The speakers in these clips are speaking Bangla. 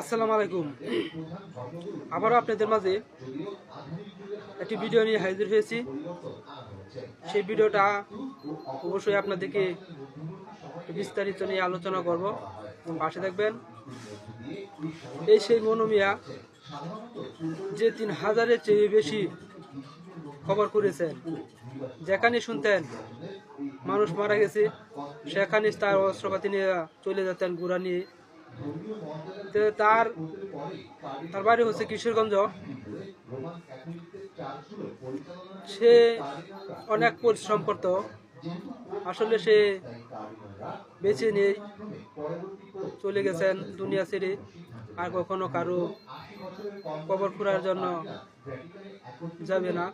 আসসালামু আলাইকুম। আবারও আপনাদের মাঝে একটি ভিডিও নিয়ে হাজির হয়েছি। সেই ভিডিওটা অবশ্যই আপনাদেরকে বিস্তারিত নিয়ে আলোচনা করব। পাশে থাকবেন। এই সেই মনোমিয়া যে তিন হাজারের চেয়ে বেশি খবর করেছেন। যেখানে শুনতেন, মানুষ মারা গেছে, সেখানে তার অস্ত্রপাতি নিয়ে চলে যেতেন, গুড়া নিয়ে তো তার তার বাড়ি হচ্ছে কিশোরগঞ্জ। সে অনেক পরিশ্রম করত। আসলে সে বেঁচে নেই চলে গেছেন দুনিয়া ছেড়ে। আর কখনো কারও কবর খুঁড়ার জন্য যাবে না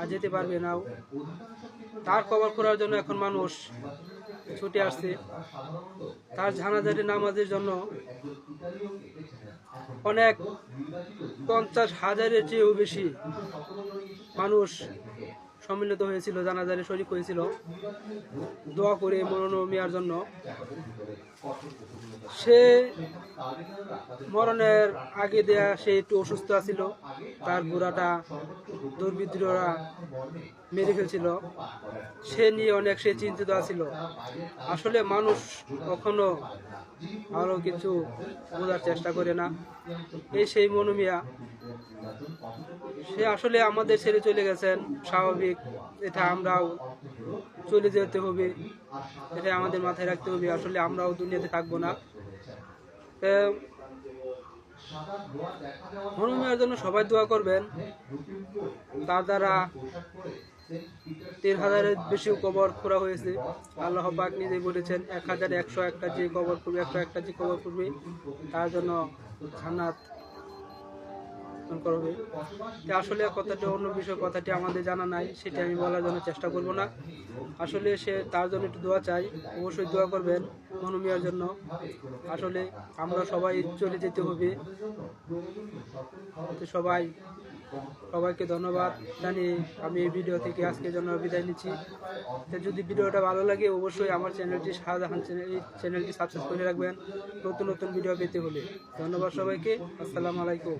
আর যেতে পারবে না। তার কবর খোঁড়ার জন্য এখন মানুষ ছুটে আসছে। তার ঝানাঝারি নামাজের জন্য অনেক পঞ্চাশ হাজারের চেয়েও বেশি মানুষ সম্মিলিত হয়েছিল, জানাজারে শরিক হয়েছিল। দোয়া করে মনোনমিয়ার জন্য। সে মরণের আগে দেয়া সে একটু অসুস্থ আছিল। তার বুড়াটা দুর্বৃত্তরা মেরে ফেলছিল। সে নিয়ে অনেক সে চিন্তিত আছিল। আসলে মানুষ কখনো আরও কিছু বোঝার চেষ্টা করে না। এই সেই মনোমিয়া সে আসলে আমাদের ছেড়ে চলে গেছেন, স্বাভাবিক। এটা আমরাও চলে যেতে হবে, এটা আমাদের মাথায় রাখতে হবে। আসলে আমরাও দুনিয়াতে থাকব না। হনুমানের জন্য সবাই দোয়া করবেন। তার দ্বারা তিন হাজারের বেশি কবর খোঁড়া হয়েছে। আল্লাহ পাক নিজে বলেছেন, এক হাজার একশো একটা যে কবর করবে একশো একটা যে কবর করবে তার জন্য জান্নাত দান করবে আসলে কথাটি, অন্য বিষয় কথাটি আমাদের জানা নাই, সেটি আমি বলার জন্য চেষ্টা করব না। আসলে সে তার জন্য একটু দোয়া চাই, অবশ্যই দোয়া করবেন মনোমিয়ার জন্য। আসলে আমরা সবাই চলে যেতে হবে। সবাই, সবাইকে ধন্যবাদ। জানিয়ে আমি এই ভিডিও থেকে আজকে জন্য বিদায় নিচ্ছি। তো যদি ভিডিওটা ভালো লাগে, অবশ্যই আমার চ্যানেলটি শাহজাহান চ্যানেল এই চ্যানেলটি সাবস্ক্রাইব করে রাখবেন। নতুন নতুন ভিডিও পেতে হলে। ধন্যবাদ সবাইকে। আসসালামু আলাইকুম।